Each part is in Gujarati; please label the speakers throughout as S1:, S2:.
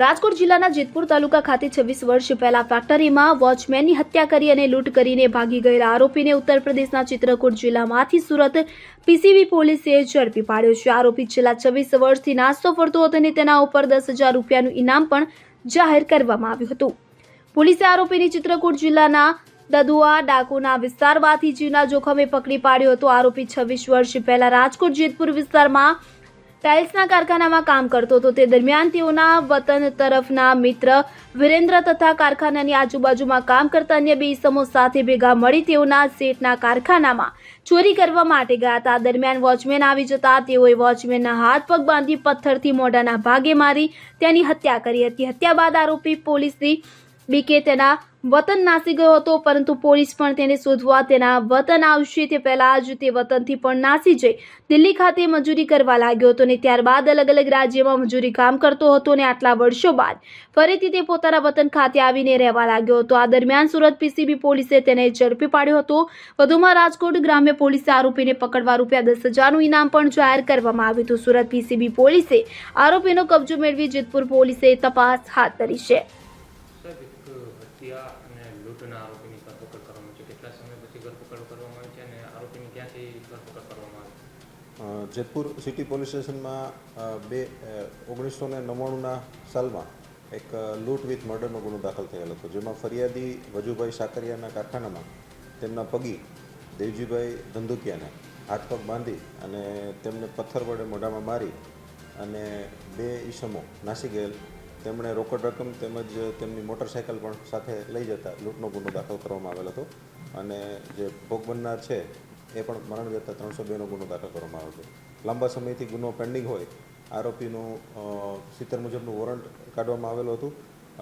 S1: રાજકોટ જિલ્લાના જેતપુર તાલુકા ખાતે છવ્વીસ વર્ષ પહેલા ફેક્ટરીમાં વોચમેનની હત્યા કરી અને લૂંટ કરીને ભાગી ગયેલા આરોપીને ઉત્તર પ્રદેશના ચિત્રકૂટ જિલ્લામાંથી સુરત પીસીબી પોલીસે ઝડપી પાડ્યો છે. આરોપી છેલ્લા છવ્વીસ વર્ષથી નાસ્તો ફરતો હતો અને તેના ઉપર દસ હજાર રૂપિયાનું ઇનામ પણ જાહેર કરવામાં આવ્યું હતું. પોલીસે આરોપીની ચિત્રકૂટ જિલ્લાના દદુઆ ડાકોના વિસ્તારમાંથી જીવના જોખમે પકડી પાડ્યો હતો. આરોપી છવ્વીસ વર્ષ પહેલા રાજકોટ જેતપુર વિસ્તારમાં ટાઇલ્સના કારખાનામાં કામ કરતો હતો. તે દરમિયાન તેઓના વતન તરફના મિત્ર વિરેન્દ્ર તથા કારખાનાની આજુબાજુમાં કામ કરતા અન્ય બે ઇસમો સાથે ભેગા મળી તેઓના સેટના કારખાનામાં ચોરી કરવા માટે ગયા હતા. દરમિયાન વોચમેન આવી જતા તેઓએ વોચમેનના હાથ પગ બાંધી પથ્થરથી મોઢાના ભાગે મારી તેની હત્યા કરી હતી. હત્યા બાદ આરોપી પોલીસની બીકે તેના વતન નાસી ગયો હતો, પરંતુ પોલીસ પણ તેને શોધવા તેના વતન આવશે તે પહેલાં જ તે વતનથી પણ નાસી જઈ દિલ્હી ખાતે મજૂરી કરવા લાગ્યો હતો અને ત્યારબાદ અલગ અલગ રાજ્યમાં મજૂરી કામ કરતો હતો અને આટલા વર્ષો બાદ ફરીથી તે પોતાના વતન ખાતે આવીને રહેવા લાગ્યો હતો. આ દરમિયાન સુરત પીસીબી પોલીસે તેને ઝડપી પાડ્યો હતો. વધુમાં રાજકોટ ગ્રામ્ય પોલીસે આરોપીને પકડવા રૂપિયા દસ હજારનું ઇનામ પણ જાહેર કરવામાં આવ્યું હતું. સુરત પીસીબી પોલીસે આરોપીનો કબજો મેળવી જેતપુર પોલીસે તપાસ હાથ ધરી છે.
S2: હત્યા અને લૂંટના આરોપીની ધરપકડ કરવામાં છે. કેટલા સમય પછી ધરપકડ કરવામાં આવી છે અને આરોપીની ક્યાંથી ધરપકડ કરવામાં આવી
S3: જેતપુર સિટી પોલીસ સ્ટેશનમાં બે ઓગણીસો ને નવ્વાણુંના સાલમાં એક લૂંટ વિથ મર્ડરનો ગુનો દાખલ થયેલો હતો. જેમાં ફરિયાદી વજુભાઈ સાકરિયાના કારખાનામાં તેમના પગી દેવજીભાઈ ધંધુકિયાને હાથ પગ બાંધી અને તેમને પથ્થર વડે મોઢામાં મારી અને બે ઈસમો નાસી ગયેલ તેમણે રોકડ રકમ તેમજ તેમની મોટરસાઇકલ પણ સાથે લઈ જતા લૂંટનો ગુનો દાખલ કરવામાં આવેલ હતો અને જે ભોગ બનનાર છે, એ પણ મરણ જતા ત્રણસો બેનો ગુનો દાખલ કરવામાં આવ્યો હતો. લાંબા સમયથી ગુનો પેન્ડિંગ હોય, આરોપીનું સિત્તેર મુજબનું વોરંટ કાઢવામાં આવેલું હતું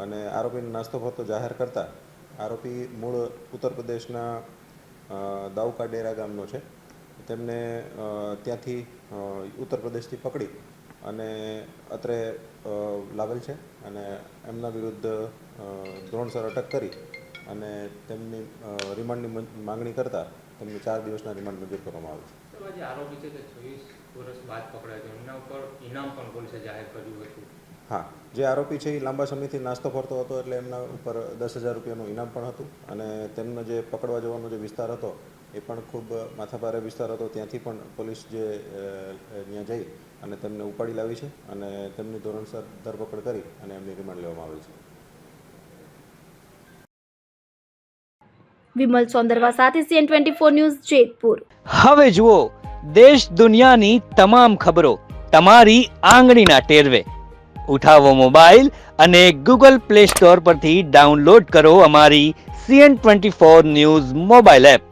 S3: અને આરોપીને નાસ્તો ફરતો જાહેર કરતા આરોપી મૂળ ઉત્તર પ્રદેશના દાઉકા ડેરા ગામનો છે. તેમને ત્યાંથી ઉત્તર પ્રદેશથી પકડી અને અત્રે લાવેલ છે અને એમના વિરુદ્ધ ધોરણસર અટક કરી અને તેમની રિમાન્ડની માંગણી કરતા તેમને ચાર દિવસના રિમાન્ડ મંજૂર કરવામાં આવે છે.
S2: આરોપી છે તે છવ્વીસ વર્ષ બાદ પકડાય છે. એમના ઉપર ઇનામ પણ પોલીસે જાહેર કર્યું હતું.
S3: હા જે આરોપી છે એ લાંબા સમયથી નાસ્તો ફરતો હતો એટલે એમના ઉપર દસ હજાર રૂપિયાનું ઇનામ પણ હતું અને તેમનો જે પકડવા જવાનો જે વિસ્તાર હતો એ પણ ખૂબ માથાભારે વિસ્તાર હતો. ત્યાંથી પણ પોલીસ જે ત્યાં જઈ અને તેમને ઉપાડી લાવી છે અને તેમની ધોરણસર ધરપકડ કરી અને એમની રિમાન્ડ લેવામાં આવેલ છે.
S1: વિમલ સોંદરવા સાથે CN twenty four news Jetpur.
S4: હવે જુઓ દેશ દુનિયાની તમામ ખબરો તમારી આંગળીના ટેરવે. ઉઠાવો મોબાઈલ અને ગૂગલ પ્લે સ્ટોર પરથી ડાઉનલોડ કરો અમારી CN twenty four news mobile app.